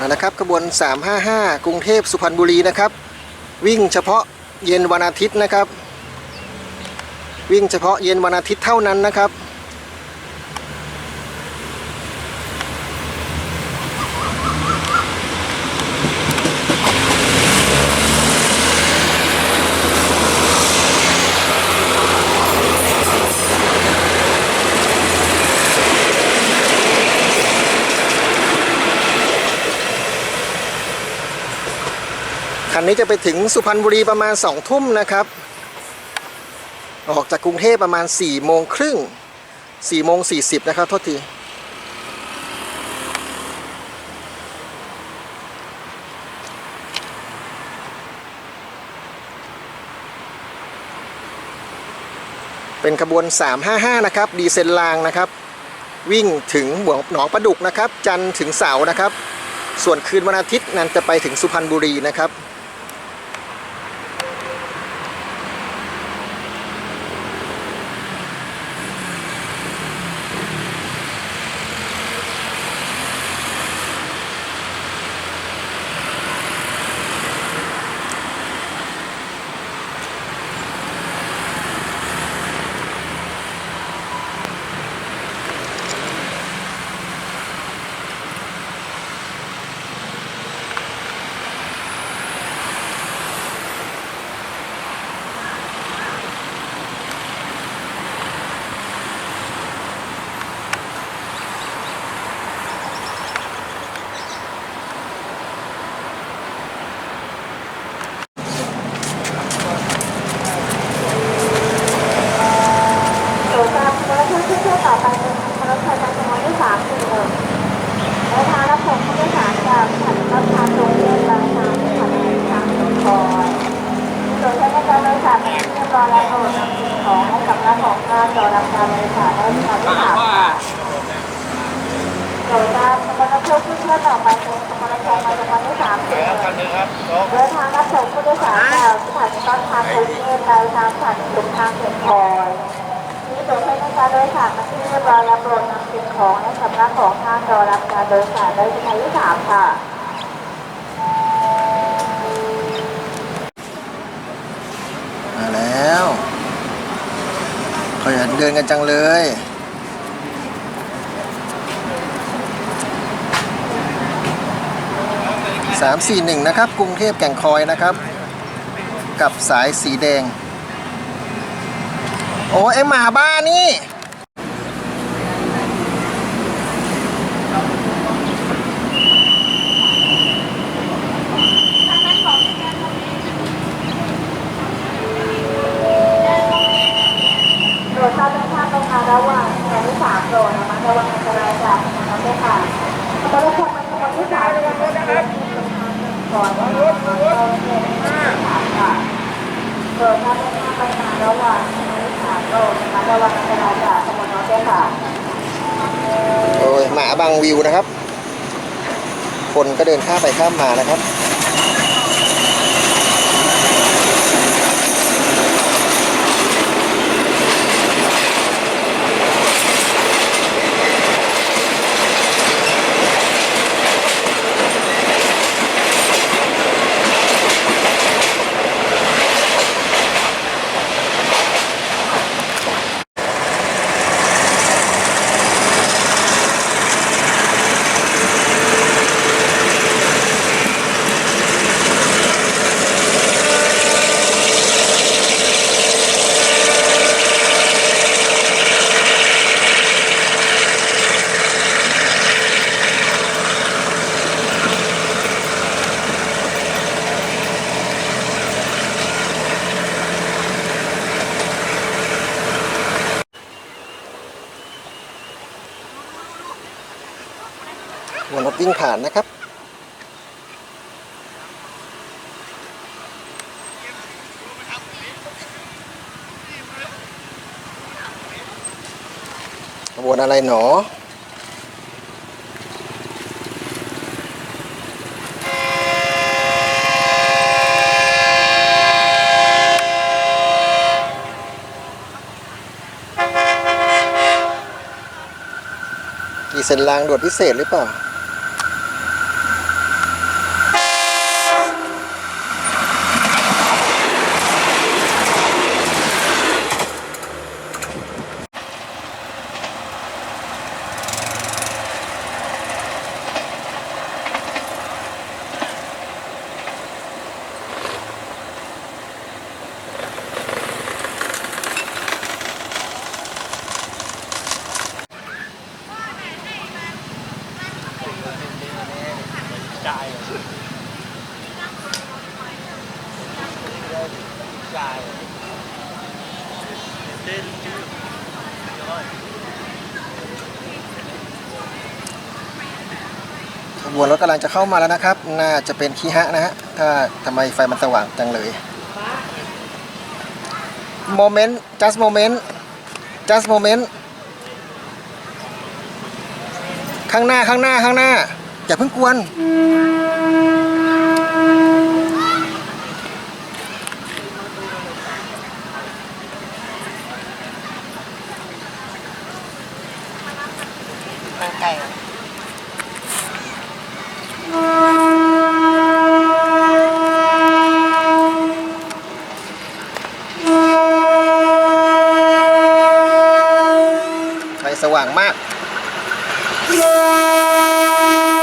นะครับขบวน 355 กรุงเทพสุพรรณบุรีนะครับ วิ่งเฉพาะเย็นวันอาทิตย์นะครับ วิ่งเฉพาะเย็นวันอาทิตย์เท่านั้นนะครับ คันนี้จะไปถึงสุพรรณบุรีประมาณ2ทุ่มนะครับ ออกจากกรุงเทพประมาณ4โมงครึ่ง4โมง40นะครับโทษทีเป็นขบวน 355 นะครับ ดีเซลางนะครับ วิ่งถึงหวงหนองประดุกนะครับ จันทร์ถึงเสานะครับ ส่วนคืนวันอาทิตย์นั้นจะไปถึงสุพรรณบุรีนะครับ โดยการรถที่เที่ยวต่อไปเป็นรถไฟฟ้าจำนวนที่สามสี่หนึ่งและทางรับส่งผู้โดยสารจากสถานีรถไฟกรุงเทพบางนาสถานีทางสุขอยโดยใช้ในการโดยสารเป็นที่เรียบร้อยแล้วโปรดนำสิ่งของให้กับรับของการจอรับการบริการได้ที่เราที่สามโดยกา รสมรภูมิที่เที่ยวต่อไปเป็นสมรภูมิจำนวันที่สามสี่หนึ่งเดินทางรับส่งผู้โดยสารจากสถานีต้นทางกรุงเทพไปทางสถานีสุขทางเขียนคอยมีตัวใช้ในการโดยสารมาที่เรียบร้อยและโปรดนำสิ่งของและสำนักของทางรอรับการโดยสารได้ที่หมายเลขสามค่ะมาแล้วขยันเดินกันจังเลย สามสี่หนึ่งนะครับ กรุงเทพแก่งคอยนะครับ กับสายสีแดง โอ้ไอหมาบ้านี่ราบเรื่องภาพลงมาระหว่างหมายเลขสามโดยระมัดระวังอันตรายจากถนนด้วยค่ะสมรภูมิมันขบวนที่สามเป็นรถนะครับ ก่อนว่ารถรถรถสามค่ะโดยทราบเรื่องภาพลงมาระหว่างหมายเลขสามโลกนะมัดระวังอันตรายจากถนนด้วยค่ะโอ้ยหมาบังวิวนะครับ คนก็เดินข้ามไปข้ามมานะครับ เหมือนรถวิ่งผ่านนะครับ ขบวนอะไรหนอกี่เส้นรางด่วนพิเศษหรือเปล่า ขบวนรถกำลังจะเข้ามาแล้วนะครับ น่าจะเป็นคีฮะนะฮะ ถ้าทำไมไฟมันสว่างจังเลย โมเมนต์ just moment just moment ข้างหน้าข้างหน้าข้างหน้า อย่าเพิ่งกวน ไก่ ไฟสว่างมาก โ